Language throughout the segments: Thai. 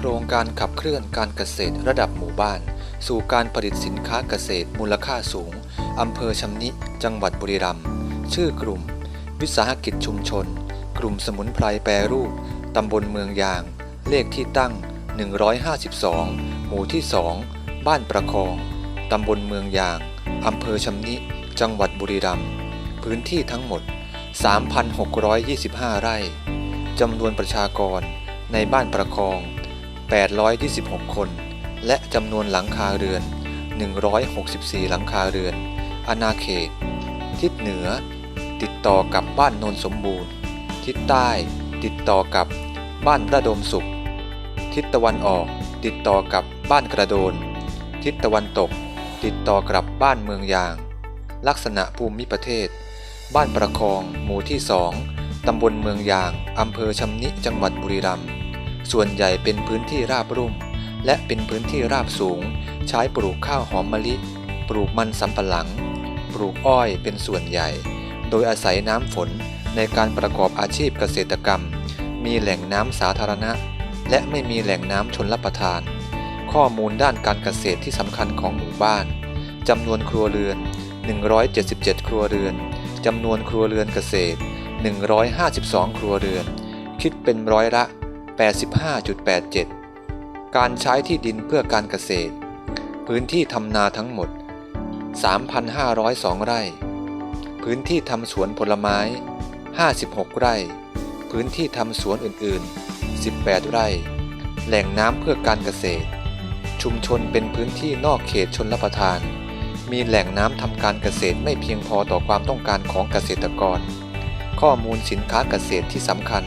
โครงการขับเคลื่อนการเกษตรระดับหมู่บ้าน สู่การผลิตสินค้าเกษตรมูลค่าสูง อำเภอชำนิ จังหวัดบุรีรัมย์ชื่อกลุ่ม วิสาหกิจชุมชน กลุ่มสมุนไพรแปรรูป ตำบลเมืองยาง เลขที่ตั้ง 152 หมู่ที่ 2 บ้านประคอง ตำบลเมืองยาง อำเภอชำนิ จังหวัดบุรีรัมย์พื้นที่ทั้งหมด 3,625 ไร่จำนวนประชากรในบ้านประคอง 826 คน และจำนวนหลังคาเรือน 164 หลังคาเรือน อาณาเขต ทิศเหนือ ติดต่อกับบ้านโนนสมบูรณ์ ทิศใต้ ติดต่อกับบ้านระดมสุข ทิศตะวันออก ติดต่อกับบ้านกระโดน ทิศตะวันตก ติดต่อกับบ้านเมืองยาง ลักษณะภูมิประเทศ บ้านประคอง หมู่ที่สองตำบลเมืองยาง อำเภอชำนิ จังหวัดบุรีรัมย์ ส่วนใหญ่เป็นพื้นที่ราบรุ่ม และเป็นพื้นที่ราบสูง ใช้ปลูกข้าวหอมมะลิ ปลูกมันสำปะหลัง ปลูกอ้อยเป็นส่วนใหญ่ โดยอาศัยน้ำฝนในการประกอบอาชีพเกษตรกรรม มีแหล่งน้ำสาธารณะ และไม่มีแหล่งน้ำชนรับประทาน ข้อมูลด้านการเกษตรที่สำคัญของหมู่บ้านจำนวนครัวเรือน 177 ครัวเรือนจำนวนครัวเรือนเกษตร 152 ครัวเรือน คิดเป็นร้อยละ 85.87 การใช้ที่ดินเพื่อการเกษตร พื้นที่ทำนาทั้งหมด 3,502 ไร่ พื้นที่ทำสวนผลไม้ 56 ไร่ พื้นที่ทำสวนอื่นๆ 18 ไร่ แหล่งน้ำเพื่อการเกษตร ชุมชนเป็นพื้นที่นอกเขตชนรับประทาน มีแหล่งน้ำทำการเกษตรไม่เพียงพอต่อความต้องการของเกษตรกร ข้อมูลสินค้าเกษตรที่สำคัญ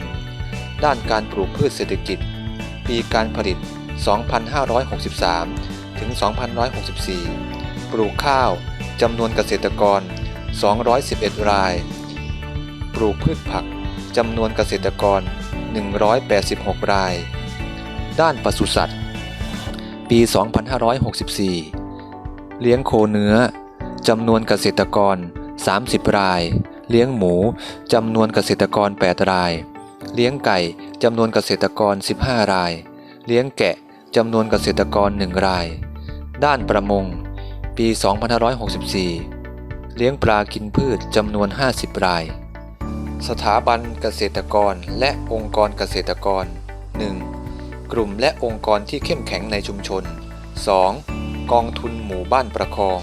ด้านการปลูกพืชเศรษฐกิจ ปีการผลิต 2563 ถึง 2564 ปลูกข้าวจำนวนเกษตรกร 211 ราย ปลูกพืชผักจำนวนเกษตรกร 186 ราย ด้านปศุสัตว์ ปี 2564 เลี้ยงโคเนื้อจำนวนเกษตรกร 30 ราย เลี้ยงหมูจำนวนเกษตรกร 8 ราย เลี้ยงไก่จำนวนเกษตรกร 15 ราย เลี้ยงแกะจำนวนเกษตรกร 1 ราย ด้านประมง ปี 2564 เลี้ยงปลากินพืชจำนวน 50 ราย สถาบันเกษตรกรและองค์กรเกษตรกร 1. กลุ่มและองค์กรที่เข้มแข็งในชุมชน 2. กองทุนหมู่บ้านประคอง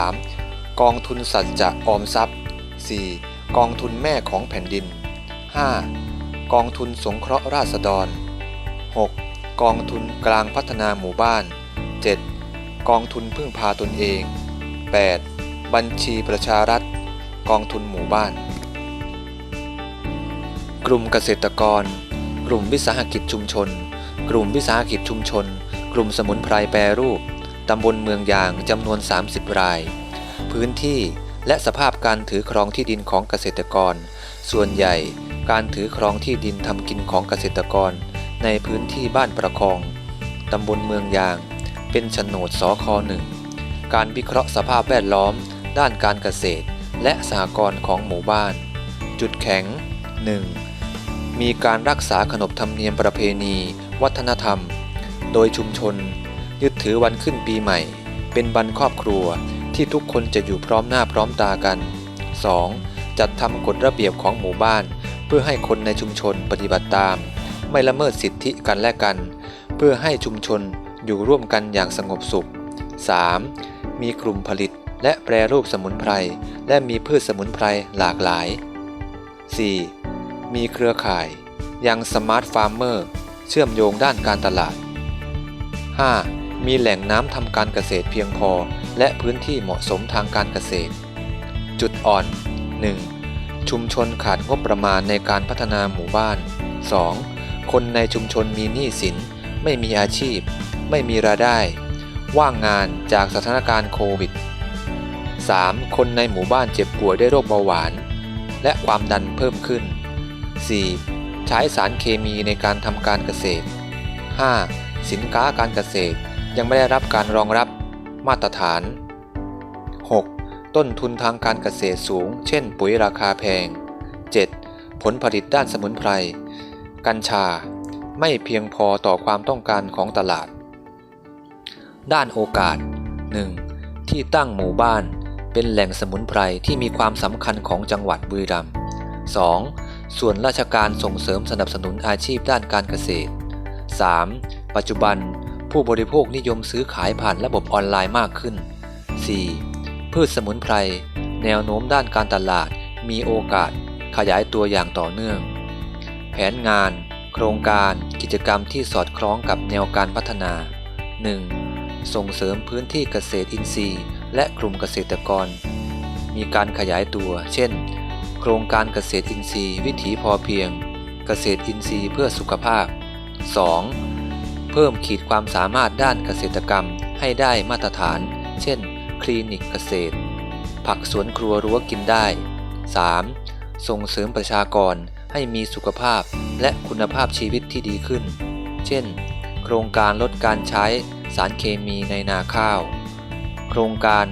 3. กองทุนสัจจะออมทรัพย์ 4. กองทุนแม่ของแผ่นดิน 5. กองทุนสงเคราะห์ราษฎร 6. กองทุนกลางพัฒนาหมู่บ้าน 7. กองทุนพึ่งพาตนเอง 8. บัญชีประชารัฐ กองทุนหมู่บ้าน กลุ่มเกษตรกร กลุ่มวิสาหกิจชุมชน กลุ่มวิสาหกิจชุมชน กลุ่มสมุนไพรแปรรูป ตำบลเมืองยางจำนวน 30 ราย พื้นที่และสภาพการถือครองที่ดินของเกษตรกร ส่วนใหญ่ การถือครองที่ดินทำกินของเกษตรกร ในพื้นที่บ้านประคอง ตำบลเมืองยาง เป็นโฉนดสคหนึ่ง การวิเคราะห์สภาพแวดล้อม ด้านการเกษตร และสหกรณ์ของหมู่บ้าน จุดแข็ง 1. มีการรักษาขนบธรรมเนียมประเพณี วัฒนธรรม โดยชุมชน ยึดถือวันขึ้นปีใหม่ เป็นวันครอบครัวที่ทุกคนจะอยู่พร้อมหน้าพร้อมตากัน 2. จัดทำกฎระเบียบของหมู่บ้าน พื่อให้คนในชุมชนปฏิบัติตาม ไม่ละเมิดสิทธิกันและกัน เพื่อให้ชุมชนอยู่ร่วมกันอย่างสงบสุข 3. มีกลุ่มผลิตและแปรรูปสมุนไพร และมีพืชสมุนไพรหลากหลาย 4. มีเครือข่าย ยังสมาร์ทฟาร์มเมอร์เชื่อมโยงด้านการตลาด 5. มีแหล่งน้ำทำการเกษตรเพียงพอ และพื้นที่เหมาะสมทางการเกษตร จุดอ่อน 1. ชุมชนขาดงบประมาณในการพัฒนาหมู่บ้าน 2. คนในชุมชนมีหนี้สิน ไม่มีอาชีพ ไม่มีรายได้ ว่างงานจากสถานการณ์โควิด 3. คนในหมู่บ้านเจ็บป่วยด้วยโรคเบาหวาน และความดันเพิ่มขึ้น 4. ใช้สารเคมีในการทำการเกษตร 5. สินค้าการเกษตรยังไม่ได้รับการรองรับมาตรฐาน ต้นทุนทางการเกษตรสูง เช่น ปุ๋ยราคาแพง 7. ผลผลิตด้านสมุนไพร กัญชา ไม่เพียงพอต่อความต้องการของตลาด ด้านโอกาส 1. ที่ตั้งหมู่บ้าน เป็นแหล่งสมุนไพรที่มีความสำคัญของจังหวัดบุรีรัมย์ 2. ส่วนราชการส่งเสริมสนับสนุนอาชีพด้านการเกษตร 3. ปัจจุบันผู้บริโภคนิยมซื้อขายผ่านระบบออนไลน์มากขึ้น 4. พืชสมุนไพร แนวโน้มด้านการตลาด มีโอกาสขยายตัวอย่างต่อเนื่อง แผนงาน โครงการกิจกรรมที่สอดคล้องกับแนวการพัฒนา 1. ส่งเสริมพื้นที่เกษตรอินทรีย์ และกลุ่มเกษตรกร มีการขยายตัว เช่น โครงการเกษตรอินทรีย์ วิถีพอเพียง เกษตรอินทรีย์เพื่อสุขภาพ 2. เพิ่มขีดความสามารถด้านเกษตรกรรมให้ได้มาตรฐาน เช่น คลินิกเกษตร ผักสวนครัวรั้วกินได้ 3. ส่งเสริมประชากรให้มีสุขภาพและคุณภาพชีวิตที่ดีขึ้น เช่น โครงการลดการใช้สารเคมีในนาข้าว โครงการ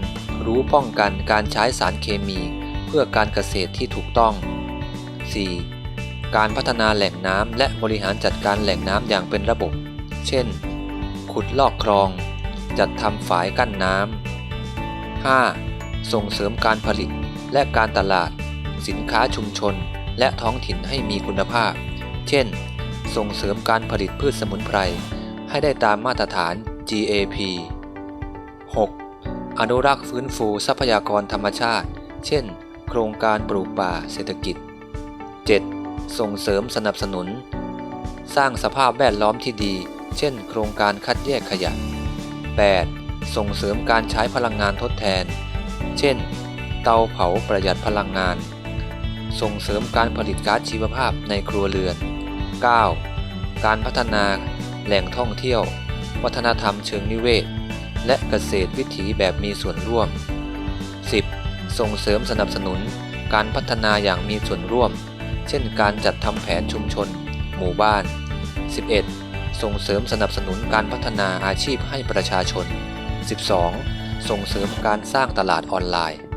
รู้ป้องกันการใช้สารเคมีเพื่อการเกษตรที่ถูกต้อง 4. การพัฒนาแหล่งน้ำและบริหารจัดการแหล่งน้ำอย่างเป็นระบบ เช่น ขุดลอกคลอง จัดทำฝายกั้นน้ำ 5. ส่งเสริมการผลิตและการตลาด สินค้าชุมชนและท้องถิ่นให้มีคุณภาพ เช่น ส่งเสริมการผลิตพืชสมุนไพร ให้ได้ตามมาตรฐาน GAP 6. อนุรักษ์ฟื้นฟูทรัพยากรธรรมชาติ เช่น โครงการปลูกป่าเศรษฐกิจ 7. ส่งเสริมสนับสนุน สร้างสภาพแวดล้อมที่ดี เช่น โครงการคัดแยกขยะ 8. ส่งเสริมการใช้พลังงานทดแทน เช่น เตาเผาประหยัดพลังงาน ส่งเสริมการผลิตก๊าซชีวภาพในครัวเรือน 9. การพัฒนาแหล่งท่องเที่ยว วัฒนธรรมเชิงนิเวศ และเกษตรวิถีแบบมีส่วนร่วม 10. ส่งเสริมสนับสนุนการพัฒนาอย่างมีส่วนร่วม เช่น การจัดทำแผนชุมชน หมู่บ้าน 11. ส่งเสริมสนับสนุนการพัฒนาอาชีพให้ประชาชน 12. ส่งเสริมการสร้างตลาดออนไลน์